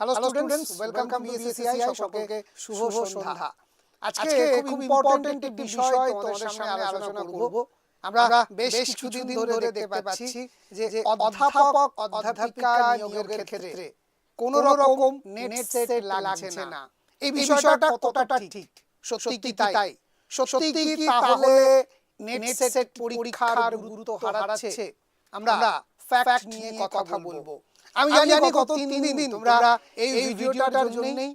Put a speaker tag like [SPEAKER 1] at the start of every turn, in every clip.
[SPEAKER 1] Hello students welcome to BSCI সকলকে শুভ সন্ধ্যা। আজকে খুব ইম্পর্টেন্ট একটি বিষয় তোমাদের সামনে আলোচনা করব। আমরা বেশ কিছুদিন ধরে দেখতে পাচ্ছি যে অধ্যাপক অধ্যাপিকা নিয়োগের ক্ষেত্রে কোন রকম নেট সেট লাগছে না। এই বিষয়টা কতটা ঠিক? সত্যি কি তাই? সত্যি কি তাহলে নেট সেট পরীক্ষার গুরুত্ব হারাচ্ছে? আমরা ফ্যাক্ট নিয়ে কথা বলব। আমি জানি গত তিন দিন তোমরা এই ভিডিওটার জন্যই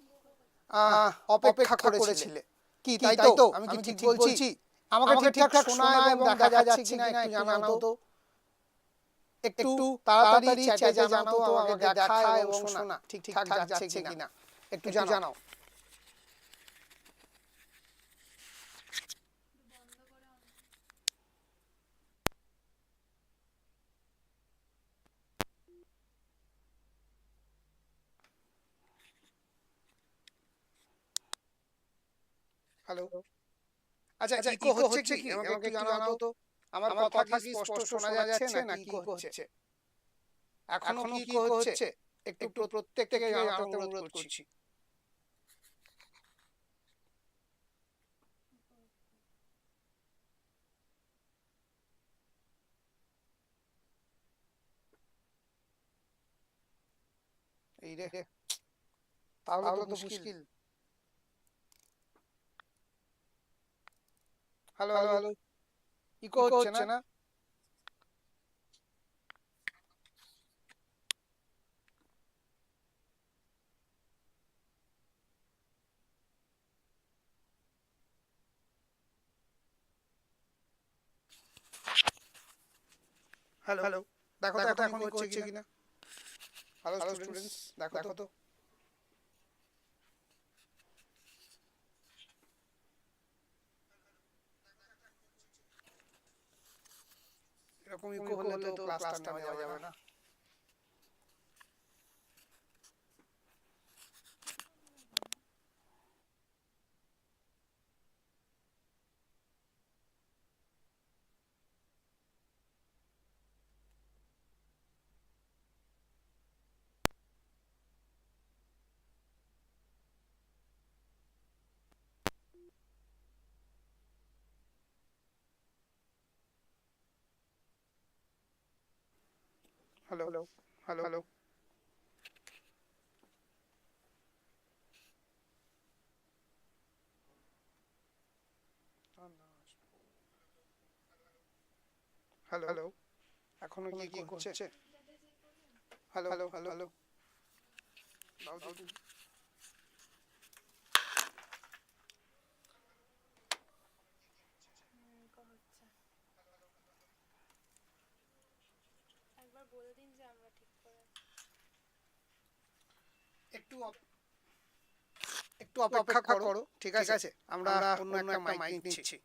[SPEAKER 1] অপেক্ষা করেছিলে। কি তাই তো? আমি কি ঠিক বলছি? আমাকে ঠিকঠাক শোনা এবং দেখা যাচ্ছে কিনা একটু জানাও তো। একটু তাড়াতাড়ি চ্যাটে জানাও তো আমাকে দেখা এবং শোনা। ঠিকঠাক যাচ্ছে কিনা। একটু জানাও। হ্যালো আচ্ছা আচ্ছা ইকো হচ্ছে কি? আমাকে একটু জানাও তো। আমার কথা কি স্পষ্ট শোনা যাচ্ছে না কি হচ্ছে? এখনও কি ইকো হচ্ছে? একটু একটু প্রত্যেককে জানাতে অনুরোধ করছি। এই রে তাহলে তো মুশকিল। হ্যালো হ্যালো হ্যালো ইকো হচ্ছে না? হ্যালো হ্যালো দেখো তো এখন ইকো হচ্ছে কিনা? হ্যালো স্টুডেন্টস দেখো তো। এরকম ইকো হলে তো ক্লাসটা নেওয়া যাবে না। Hello hello hello hello hello hello এখনও কি কি করছে? হ্যালো হ্যালো হ্যালো হ্যালো
[SPEAKER 2] বলে দিন যে আমরা ঠিক করে
[SPEAKER 1] একটু একটু অপেক্ষা করো। ঠিক আছে? আমরা অন্য একটা মাইক নিচ্ছি।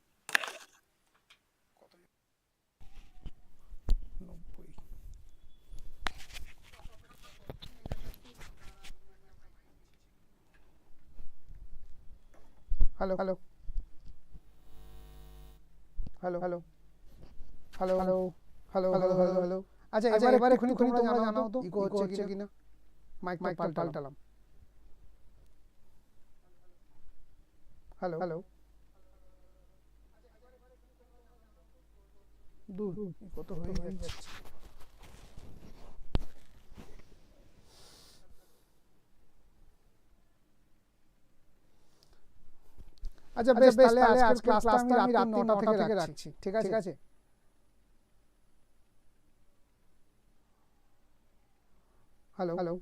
[SPEAKER 1] Hello hello hello. Hello hello. Hello hello hello hello hello. আচ্ছা এবার এবার এখনই তোমরা জানাও তো ইকো হচ্ছে কিনা? Mic mic পাল্টালাম। হ্যালো হ্যালো দূর। কত হয়ে যাচ্ছে আচ্ছা বেশ তাহলে আজকের ক্লাসটা আমি রাত নটা থেকে রাখছি ঠিক আছে? ঠিক আছে? hello? Hello?